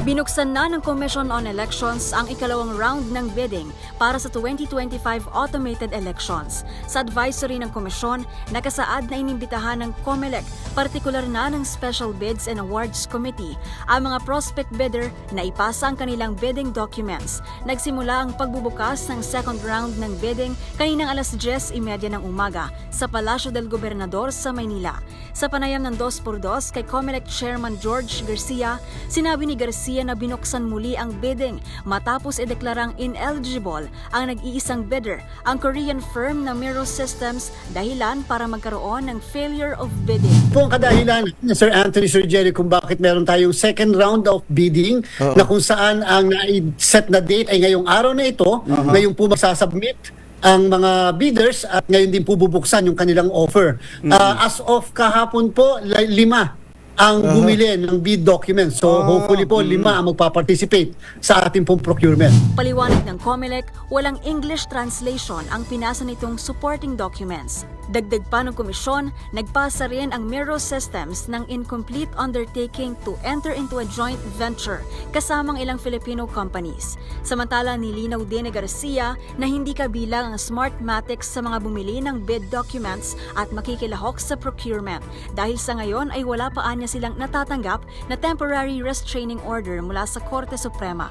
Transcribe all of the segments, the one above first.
Binuksan na ng Commission on Elections ang ikalawang round ng bidding para sa 2025 automated elections. Sa advisory ng komisyon, nakasaad na inimbitahan ng COMELEC, partikular na ng Special Bids and Awards Committee, ang mga prospect bidder na ipasa ang kanilang bidding documents. Nagsimula ang pagbubukas ng second round ng bidding kaninang alas 10.30 ng umaga sa Palasyo del Gobernador sa Maynila. Sa panayam ng 2x2 kay COMELEC Chairman George Garcia, sinabi ni Garcia na binuksan muli ang bidding matapos ideklarang ineligible ang nag-iisang bidder, ang Korean firm na Miro Systems, dahilan para magkaroon ng failure of bidding. Po ang kadahilan, Sir Anthony, Sir Jerry, kung bakit meron tayong second round of bidding Oo. na kung saan ang set na date ay ngayong araw na ito, ngayon po magsasubmit ang mga bidders at ngayon din po bubuksan yung kanilang offer. Ah, as of kahapon po, li- lima ang bumili ng bid documents. So Ah, hopefully po, lima ang magpa-participate sa ating pong procurement. Paliwanag ng COMELEC, walang English translation ang pinasa nitong supporting documents. Dagdag pa ng komisyon, nagpasa rin ang Miro Systems ng incomplete undertaking to enter into a joint venture kasamang ilang Filipino companies. Samantala, nilinaw din ni Garcia na hindi kabilang ang Smartmatics sa mga bumili ng bid documents at makikilahok sa procurement dahil sa ngayon ay wala pa anya silang natatanggap na temporary restraining order mula sa Korte Suprema.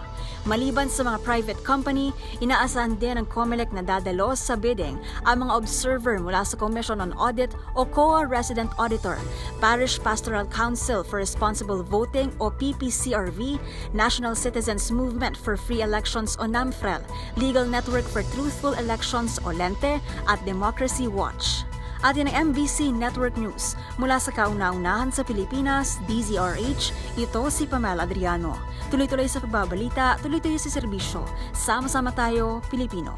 Maliban sa mga private company, inaasahan din ng COMELEC na dadalo sa bidding ang mga observer mula sa Commission on Audit o COA Resident Auditor, Parish Pastoral Council for Responsible Voting o PPCRV, National Citizens Movement for Free Elections o NAMFREL, Legal Network for Truthful Elections o LENTE at Democracy Watch. At yan ang MBC Network News. Mula sa kauna-unahan sa Pilipinas, DZRH, ito si Pamela Adriano. Tuloy-tuloy sa pagbabalita, tuloy-tuloy sa serbisyo. Sama-sama tayo, Pilipino.